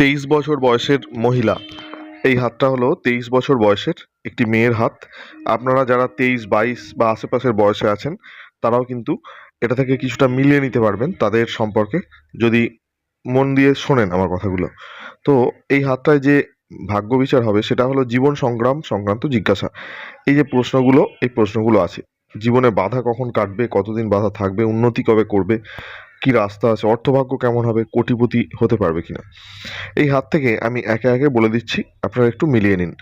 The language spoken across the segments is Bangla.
তেইশ বছর বয়সের মহিলা। এই হাতটা হলো তেইশ বছর বয়সের একটি মেয়ের হাত। আপনারা যারা তেইশ, বাইশ বা আশেপাশের বয়সে আছেন, তারাও কিন্তু এটা থেকে কিছুটা মিলিয়ে নিতে পারবেন তাদের সম্পর্কে। যদি মন দিয়ে শোনেন আমার কথাগুলো। তো এই হাতটায় যে ভাগ্য বিচার হবে, সেটা হলো জীবন সংগ্রাম, সংক্রান্ত জিজ্ঞাসা। এই যে প্রশ্নগুলো, এই প্রশ্নগুলো আছে। জীবনে বাধা কখন কাটবে, কতদিন বাধা থাকবে, উন্নতি কবে করবে কি রাস্তা আছে? অর্থভাগ্য কেমন হবে? কোটিপতি হতে পারবে কিনা? এই হাত থেকে আমি একে একে বলে দিচ্ছি, আপনারা একটু মিলিয়ে নিন।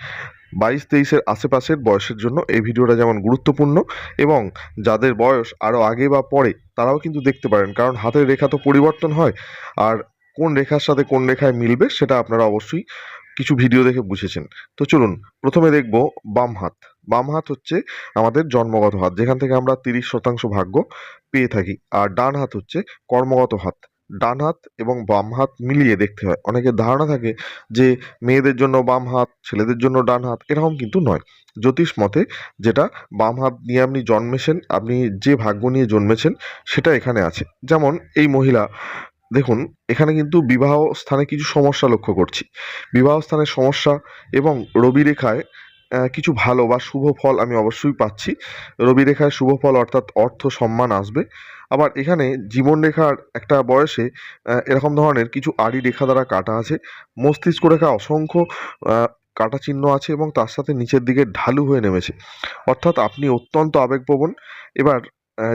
বাইশ তেইশের আশেপাশের বয়সের জন্য এই ভিডিওটা যেমন গুরুত্বপূর্ণ এবং যাদের বয়স আরও আগে বা পরে, তারাও কিন্তু দেখতে পারেন, কারণ হাতের রেখা তো পরিবর্তন হয়। আর কোন রেখার সাথে কোন রেখায় মিলবে, সেটা আপনারা অবশ্যই কিছু ভিডিও দেখে বুঝেছেন। তো চলুন, প্রথমে দেখব বাম হাত। বাম হাত হচ্ছে আমাদের জন্মগত হাত, যেখান থেকে আমরা তিরিশ শতাংশ ভাগ্য পেয়ে থাকি। আর ডান হাত হচ্ছে কর্মগত হাত। ডান হাত এবং বাম হাত মিলিয়ে দেখতে হয়। অনেকের ধারণা থাকে যে মেয়েদের জন্য বাম হাত, ছেলেদের জন্য ডান হাত, এরকম কিন্তু নয়। জ্যোতিষ মতে যেটা বাম হাত নিয়ে আপনি জন্মেছেন, আপনি যে ভাগ্য নিয়ে জন্মেছেন, সেটা এখানে আছে। যেমন এই মহিলা, দেখুন, এখানে কিন্তু বিবাহ স্থানে কিছু সমস্যা লক্ষ্য করছি। বিবাহ স্থানের সমস্যা এবং রবি রেখায় কিছু ভালো বা শুভ ফল আমি অবশ্যই পাচ্ছি। রবি রেখায় শুভ ফল অর্থাৎ অর্থ সম্মান আসবে। আবার এখানে জীবন রেখার একটা বয়সে এরকম ধরনের কিছু আড়ি রেখা দ্বারা কাটা আছে। মস্তিষ্ক রেখা অসংখ্য কাটা চিহ্ন আছে এবং তার সাথে নিচের দিকে ঢালু হয়ে নেমেছে। অর্থাৎ আপনি অত্যন্ত আবেগপ্রবণ। এবার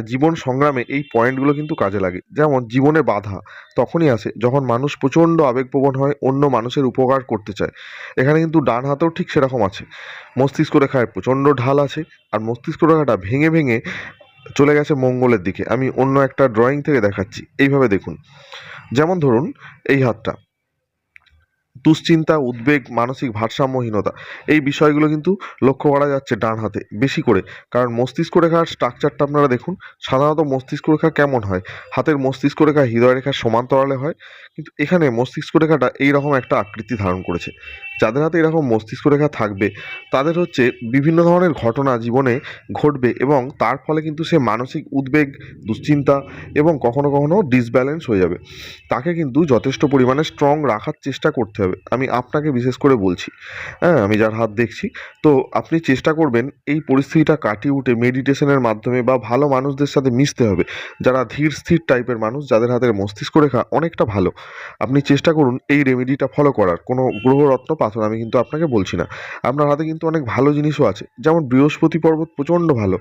জীবন সংগ্রামে এই পয়েন্টগুলো কিন্তু কাজে লাগে। যেমন জীবনে বাধা তখনই আসে যখন মানুষ প্রচণ্ড আবেগপ্রবণ হয়, অন্য মানুষের উপকার করতে চায়। এখানে কিন্তু ডান হাতেও ঠিক সেরকম আছে। মস্তিষ্ক রেখায় প্রচণ্ড ঢাল আছে আর মস্তিষ্ক রেখাটা ভেঙে ভেঙে চলে গেছে মঙ্গলের দিকে। আমি অন্য একটা ড্রয়িং থেকে দেখাচ্ছি। এইভাবে দেখুন। যেমন ধরুন এই হাতটা। দুশ্চিন্তা, উদ্বেগ, মানসিক ভারসাম্যহীনতা, এই বিষয়গুলো কিন্তু লক্ষ্য করা যাচ্ছে ডান হাতে, বেশি করে। কারণ মস্তিষ্ক রেখার স্ট্রাকচারটা আপনারা দেখুন, সাধারণত মস্তিষ্ক রেখা কেমন হয়? হাতের মস্তিষ্ক রেখা হৃদয় রেখার সমান্তরালে হয়, কিন্তু এখানে মস্তিষ্ক রেখাটা এইরকম একটা আকৃতি ধারণ করেছে। যাদের হাতে এরকম মস্তিষ্ক রেখা থাকবে, তাদের হচ্ছে বিভিন্ন ধরনের ঘটনা জীবনে ঘটবে এবং তার ফলে কিন্তু সে মানসিক উদ্বেগ, দুশ্চিন্তা এবং কখনো কখনো ডিসব্যালেন্স হয়ে যাবে। তাকে কিন্তু যথেষ্ট পরিমাণে স্ট্রং রাখার চেষ্টা করতে হবে। আমি আপনাকে বিশেষ করে বলছি হ্যাঁ আমি যার হাত দেখছি, তো আপনি চেষ্টা করবেন এই পরিস্থিতিটা কাটিয়ে উঠে মেডিটেশনের মাধ্যমে বা ভালো মানুষদের সাথে মিশতে হবে। যারা ধীর স্থির টাইপের মানুষ, যাদের হাতের মস্তিষ্ক রেখা অনেকটা ভালো, আপনি চেষ্টা করুন এই রেমেডিটা ফলো করার। কোনো গ্রহরত্ন পাথর, আমি কিন্তু আপনাকে বলছি না। আপনার হাতে কিন্তু অনেক ভালো জিনিসও আছে। যেমন বৃহস্পতি পর্বত প্রচণ্ড ভালো।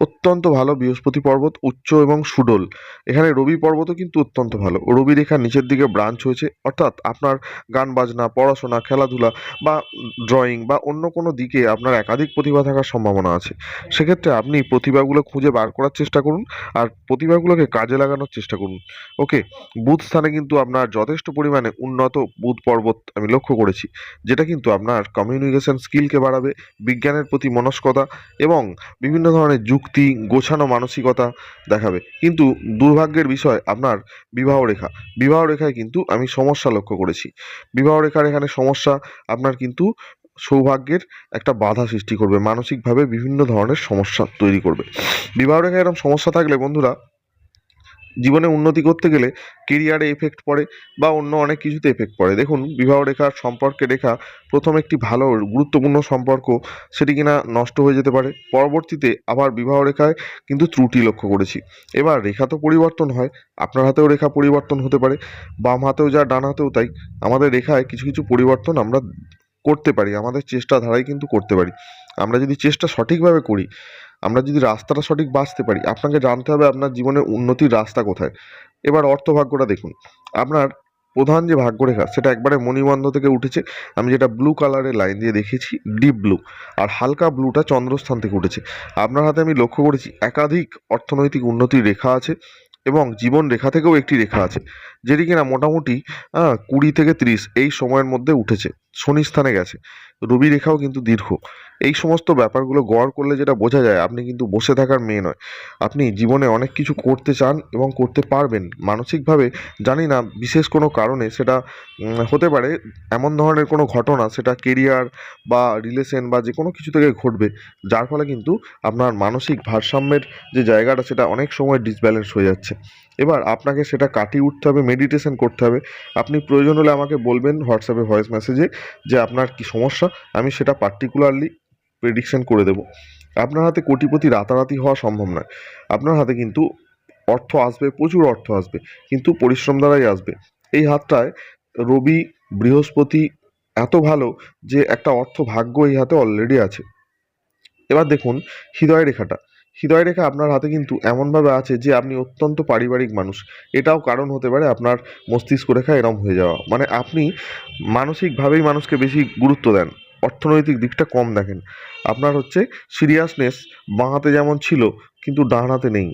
অত্যন্ত ভালো বৃহস্পতি পর্বত, উচ্চ এবং সুডল। এখানে রবি পর্বতও কিন্তু অত্যন্ত ভালো। রবি রেখার নিচের দিকে ব্রাঞ্চ হয়েছে। অর্থাৎ আপনার গান বাজনা, পড়াশোনা, খেলাধুলা বা ড্রয়িং বা অন্য কোনো দিকে আপনার একাধিক প্রতিভা থাকার সম্ভাবনা আছে। সেক্ষেত্রে আপনি প্রতিভাগুলো খুঁজে বার করার চেষ্টা করুন আর প্রতিভাগুলোকে কাজে লাগানোর চেষ্টা করুন। ওকে বুধ স্থানে কিন্তু আপনার যথেষ্ট পরিমাণে উন্নত বুধ পর্বত আমি লক্ষ্য করেছি, যেটা কিন্তু আপনার কমিউনিকেশন স্কিলকে বাড়াবে, বিজ্ঞানের প্রতি মনস্কতা এবং বিভিন্ন ধরনের যুক্তি গোছানো মানসিকতা দেখাবে। কিন্তু দুর্ভাগ্যের বিষয় আপনার বিবাহ রেখা। বিবাহ রেখায় কিন্তু আমি সমস্যা লক্ষ্য করেছি। বিবাহ রেখার এখানে সমস্যা আপনার কিন্তু সৌভাগ্যের একটা বাধা সৃষ্টি করবে। মানসিকভাবে বিভিন্ন ধরনের সমস্যা তৈরি করবে। বিবাহ রেখায় এরকম সমস্যা থাকলে বন্ধুরা জীবনে উন্নতি করতে গেলে কেরিয়ারে এফেক্ট পড়ে বা অন্য অনেক কিছুতে এফেক্ট পড়ে। দেখুন, বিবাহ রেখার সম্পর্কে রেখা প্রথম একটি ভালো গুরুত্বপূর্ণ সম্পর্ক, সেটি কিনা নষ্ট হয়ে যেতে পারে। পরবর্তীতে আবার বিবাহ রেখায় কিন্তু ত্রুটি লক্ষ্য করেছি। এবার রেখা তো পরিবর্তন হয়, আপনার হাতেও রেখা পরিবর্তন হতে পারে, বাম হাতেও যা, ডান হাতেও তাই। আমাদের রেখায় কিছু কিছু পরিবর্তন আমরা করতে পারি, আমাদের চেষ্টা ধারাই কিন্তু করতে পারি। আমরা যদি চেষ্টা সঠিকভাবে করি, আমরা যদি রাস্তাটা সঠিক বাঁচতে পারি, আপনাকে জানতে হবে আপনার জীবনে উন্নতির রাস্তা কোথায়। এবার অর্থভাগ্যটা দেখুন, আপনার প্রধান যে ভাগ্যরেখা, সেটা একবারে মণিবন্ধ থেকে উঠেছে। আমি যেটা ব্লু কালারের লাইন দিয়ে দেখেছি ডিপ ব্লু আর হালকা ব্লুটা চন্দ্রস্থান থেকে উঠেছে। আপনার হাতে আমি লক্ষ্য করেছি, একাধিক অর্থনৈতিক উন্নতির রেখা আছে। এবং জীবন রেখা থেকেও একটি রেখা আছে, যেটি কিনা মোটামুটি কুড়ি থেকে ত্রিশ এই সময়ের মধ্যে উঠেছে, শনি স্থানে গেছে। রবি রেখাও কিন্তু দীর্ঘ। এই সমস্ত ব্যাপারগুলো গড় করলে যেটা বোঝা যায়, আপনি কিন্তু বসে থাকার মেয়ে নয়। আপনি জীবনে অনেক কিছু করতে চান এবং করতে পারবেন। মানসিকভাবে জানি না, বিশেষ কোনো কারণে সেটা হতে পারে, এমন ধরনের কোনো ঘটনা, সেটা কেরিয়ার বা রিলেশন বা যে কোনো কিছু থেকে ঘটবে, যার ফলে কিন্তু আপনার মানসিক ভারসাম্যের যে জায়গাটা, সেটা অনেক সময় ডিসব্যালেন্স হয়ে যাচ্ছে। এবার আপনাকে সেটা কাটিয়ে উঠতে হবে মেডিটেশন করতে হবে। আপনি প্রয়োজন হলে আমাকে বলবেন হোয়াটসঅ্যাপে ভয়েস মেসেজে যে আপনার কি সমস্যা? আমি সেটা পার্টিকুলারলি প্রেডিকশন করে দেবো। আপনার হাতে কোটিপতি রাতারাতি হওয়া সম্ভব নয়। আপনার হাতে কিন্তু অর্থ আসবে, প্রচুর অর্থ আসবে, কিন্তু পরিশ্রম দ্বারাই আসবে। এই হাতটায় রবি বৃহস্পতি এত ভালো যে একটা অর্থ ভাগ্য এই হাতে অলরেডি আছে। এবার দেখুন হৃদয় রেখাটা। হৃদয় রেখা আপনার হাতে কিন্তু এমনভাবে আছে যে আপনি অত্যন্ত পারিবারিক মানুষ। এটাও কারণ হতে পারে আপনার মস্তিষ্ক রেখা এরম হয়ে যাওয়া। মানে আপনি মানসিকভাবেই মানুষকে বেশি গুরুত্ব দেন। অর্থনৈতিক দিকটা কম দেখেন। আপনার হচ্ছে সিরিয়াসনেস বাঁ হাতে যেমন ছিল, কিন্তু ডান হাতে নেই।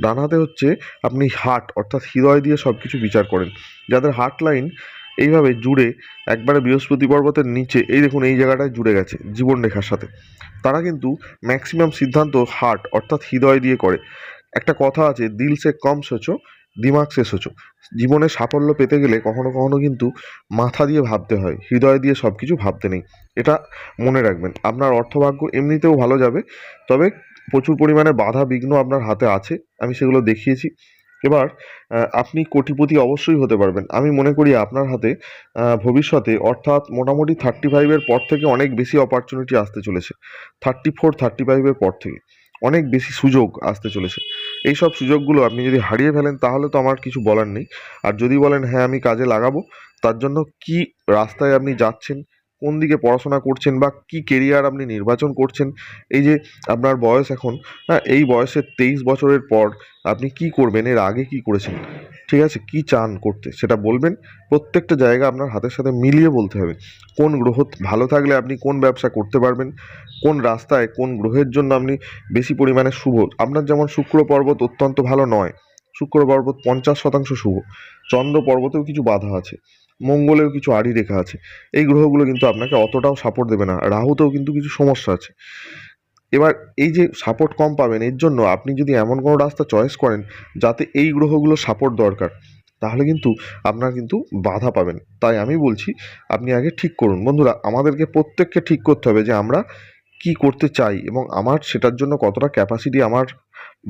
ডান হাতে হচ্ছে আপনি হার্ট অর্থাৎ হৃদয় দিয়ে সব কিছু বিচার করেন। যাদের হার্ট লাইন এইভাবে জুড়ে একবারে বৃহস্পতি পর্বতের নিচে, এই দেখুন এই জায়গাটায় জুড়ে গেছে জীবন রেখার সাথে। তারা কিন্তু ম্যাক্সিমাম সিদ্ধান্ত হার্ট অর্থাৎ হৃদয় দিয়ে করে। একটা কথা আছে, দিল সে কম সোচো দিমাগ সে সোচো জীবনে সাফল্য পেতে গেলে কখনো কখনো কিন্তু মাথা দিয়ে ভাবতে হয়, হৃদয় দিয়ে সব কিছু ভাবতে নেই। এটা মনে রাখবেন। আপনার অর্থভাগ্য এমনিতেও ভালো যাবে, তবে প্রচুর পরিমাণে বাধা বিঘ্ন আপনার হাতে আছে, আমি সেগুলো দেখিয়েছি। এবার আপনি কোটিপতি অবশ্যই হতে পারবেন। আমি মনে করি আপনার হাতে ভবিষ্যতে অর্থাৎ মোটামুটি থার্টি ফাইভের পর থেকে অনেক বেশি অপরচুনিটি আসতে চলেছে। থার্টি ফোর থার্টি ফাইভের পর থেকে অনেক বেশি সুযোগ আসতে চলেছে। এই সব সুযোগগুলো আপনি যদি হারিয়ে ফেলেন, তাহলে তো আমার কিছু বলার নেই। আর যদি বলেন হ্যাঁ আমি কাজে লাগাবো তার জন্য কি রাস্তায় আপনি যাচ্ছেন, কোন দিকে পড়াশোনা করছেন বা কি কেরিয়ার আপনি নির্বাচন করছেন, এই যে আপনার বয়স এখন হ্যাঁ এই বয়সের তেইশ বছরের পর আপনি কি করবেন, এর আগে কি করেছেন? ঠিক আছে, কি চান করতে? সেটা বলবেন। প্রত্যেকটা জায়গা আপনার হাতের সাথে মিলিয়ে বলতে হবে। কোন গ্রহ ভালো থাকলে আপনি কোন ব্যবসা করতে পারবেন? কোন রাস্তায়, কোন গ্রহের জন্য আপনি বেশি পরিমাণে শুভ? আপনার যেমন শুক্র পর্বত অত্যন্ত ভালো নয়। শুক্র পর্বত পঞ্চাশ শতাংশ শুভ। চন্দ্র পর্বতেও কিছু বাধা আছে। মঙ্গলেও কিছু আড়ি রেখা আছে। এই গ্রহগুলো কিন্তু আপনাকে অতটাও সাপোর্ট দেবে না। রাহুতেও কিন্তু কিছু সমস্যা আছে। এবার এই যে সাপোর্ট কম পাবেন, এর জন্য আপনি যদি এমন কোনো রাস্তা চয়েস করেন যাতে এই গ্রহগুলো সাপোর্ট দরকার, তাহলে কিন্তু আপনার কিন্তু বাধা পাবেন। তাই আমি বলছি, আপনি আগে ঠিক করুন। বন্ধুরা, আমাদেরকে প্রত্যেককে ঠিক করতে হবে যে আমরা কি করতে চাই এবং আমার সেটার জন্য কতটা ক্যাপাসিটি আমার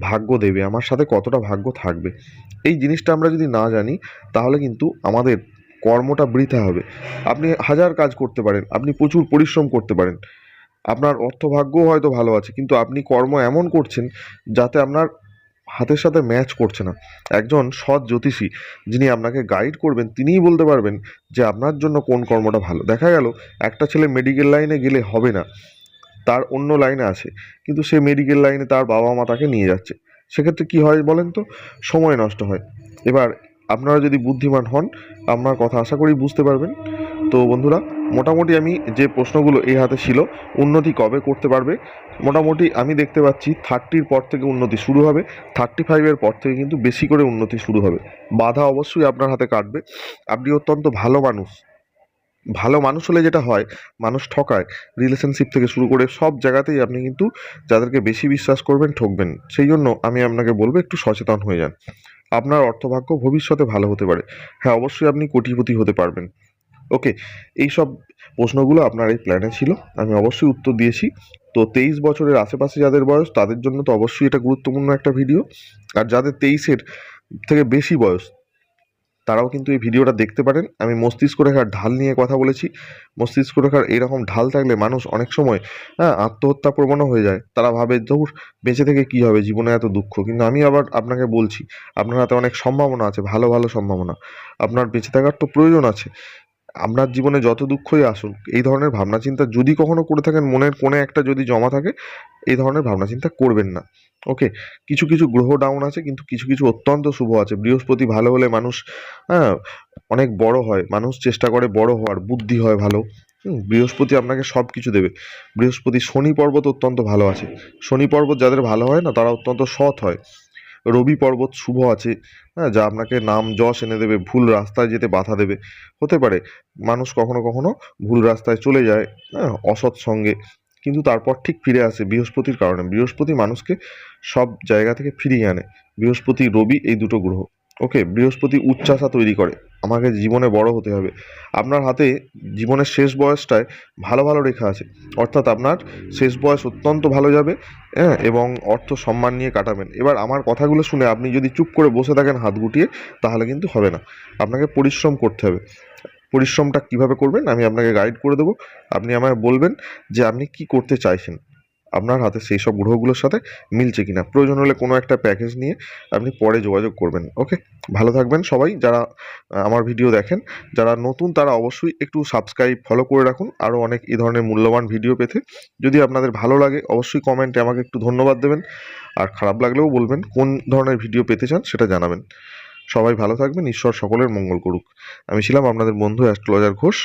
ভাগ্য দেবে, আমার সাথে কতটা ভাগ্য থাকবে। এই জিনিসটা আমরা যদি না জানি, তাহলে কিন্তু আমাদের কর্মটা বৃথা হবে। আপনি হাজার কাজ করতে পারেন, আপনি প্রচুর পরিশ্রম করতে পারেন। আপনার অর্থভাগ্যও হয়তো ভালো আছে, কিন্তু আপনি কর্ম এমন করছেন যাতে আপনার হাতের সাথে ম্যাচ করছে না। একজন সৎ জ্যোতিষী যিনি আপনাকে গাইড করবেন, তিনিই বলতে পারবেন যে আপনার জন্য কোন কর্মটা ভালো। দেখা গেল, একটা ছেলে মেডিকেল লাইনে গেলে হবে না, তার অন্য লাইনে আছে, কিন্তু সে মেডিকেল লাইনে তার বাবা মা তাকে নিয়ে যাচ্ছে। সেক্ষেত্রে কি হয় বলেন তো? সময় নষ্ট হয়। এবার আপনারা যদি বুদ্ধিমান হন, আপনার কথা আশা করি বুঝতে পারবেন। তো বন্ধুরা মোটামুটি আমি যে প্রশ্নগুলো এই হাতে ছিল, উন্নতি কবে করতে পারবে? মোটামুটি আমি দেখতে পাচ্ছি থার্টির পর থেকে উন্নতি শুরু হবে থার্টি ফাইভের পর থেকে কিন্তু বেশি করে উন্নতি শুরু হবে। বাধা অবশ্যই আপনার হাতে কাটবে। আপনি অত্যন্ত ভালো মানুষ। ভালো মানুষ হলে যেটা হয়, মানুষ ঠকায়। রিলেশনশিপ থেকে শুরু করে সব জায়গাতেই আপনি কিন্তু যাদেরকে বেশি বিশ্বাস করবেন ঠকবেন। সেই জন্য আমি আপনাকে বলব একটু সচেতন হয়ে যান। আপনার অর্থভাগ্য ভবিষ্যতে ভালো হতে পারে। হ্যাঁ অবশ্যই আপনি কোটিপতি হতে পারবেন। ওকে এই সব প্রশ্নগুলো আপনার এই প্ল্যানে ছিল, আমি অবশ্যই উত্তর দিয়েছি। তো তেইশ বছরের আশেপাশে যাদের বয়স, তাদের জন্য তো অবশ্যই এটা গুরুত্বপূর্ণ একটা ভিডিও আর যাদের তেইশের থেকে বেশি বয়স, তারাও কিন্তু এই ভিডিওটা দেখতে পারেন। আমি মস্তিষ্ক রেখার ঢাল নিয়ে কথা বলেছি। মস্তিষ্ক রেখার এরকম ঢাল থাকলে মানুষ অনেক সময় হ্যাঁ আত্মহত্যা প্রবণও হয়ে যায়। তারা ভাবে, ধুর, বেঁচে থেকে কী হবে? জীবনে এত দুঃখ। কিন্তু আমি আবার আপনাকে বলছি, আপনার হাতে অনেক সম্ভাবনা আছে, ভালো ভালো সম্ভাবনা। আপনার বেঁচে থাকার তো প্রয়োজন আছে। আপনার জীবনে যত দুঃখই আসুক, এই ধরনের ভাবনা চিন্তা যদি কখনো করে থাকেন, মনের কোণে একটা যদি জমা থাকে, এই ধরনের ভাবনা চিন্তা করবেন না। ওকে? কিছু কিছু গ্রহ ডাউন আছে, কিন্তু কিছু কিছু অত্যন্ত শুভ আছে। বৃহস্পতি ভালো হলে মানুষ হ্যাঁ অনেক বড় হয়। মানুষ চেষ্টা করে বড় হওয়ার, বুদ্ধি হয় ভালো। বৃহস্পতি আপনাকে সব কিছু দেবে। বৃহস্পতি শনি পর্বত অত্যন্ত ভালো আছে। শনি পর্বত যাদের ভালো হয় না, তারা অত্যন্ত সৎ হয়। রবি পর্বত শুভ আছে। হ্যাঁ যা আপনাকে নাম যশ এনে দেবে, ভুল রাস্তায় যেতে বাধা দেবে। হতে পারে, মানুষ কখনো কখনো ভুল রাস্তায় চলে যায় হ্যাঁ অসৎ সঙ্গে। কিন্তু তারপর ঠিক ফিরে আসে বৃহস্পতির কারণে। বৃহস্পতি মানুষকে সব জায়গা থেকে ফিরিয়ে আনে। বৃহস্পতি, রবি এই দুটো গ্রহ। ওকে, বৃহস্পতি উচ্চাসা তৈরি করে। আমাকে জীবনে বড় হতে হবে। আপনার হাতে জীবনের শেষ বয়সটায় ভালো ভালো রেখা আছে। অর্থাৎ আপনার শেষ বয়স অত্যন্ত ভালো যাবে হ্যাঁ এবং অর্থ সম্মান নিয়ে কাটাবেন। এবার আমার কথাগুলো শুনে আপনি যদি চুপ করে বসে থাকেন হাত গুটিয়ে, তাহলে কিন্তু হবে না। আপনাকে পরিশ্রম করতে হবে। পরিশ্রমটা কীভাবে করবেন, আমি আপনাকে গাইড করে দেবো। আপনি আমায় বলবেন যে আপনি কি করতে চাইছেন। আপনার হাতে সেই সব গ্রহগুলোর সাথে মিলছে কিনা। প্রয়োজন হলে কোনো একটা প্যাকেজ নিয়ে আপনি পরে যোগাযোগ করবেন ওকে ভালো থাকবেন সবাই, যারা আমার ভিডিও দেখেন, যারা নতুন তারা অবশ্যই একটু সাবস্ক্রাইব ফলো করে রাখুন। আরও অনেক এই ধরনের মূল্যবান ভিডিও পেতে। যদি আপনাদের ভালো লাগে, অবশ্যই কমেন্টে আমাকে একটু ধন্যবাদ দেবেন। আর খারাপ লাগলেও বলবেন কোন ধরনের ভিডিও পেতে চান, সেটা জানাবেন। সবাই ভালো থাকবেন, ঈশ্বর সকলের মঙ্গল করুক। আমি ছিলাম আপনাদের বন্ধু অ্যাস্ট্রোলজার ঘোষ।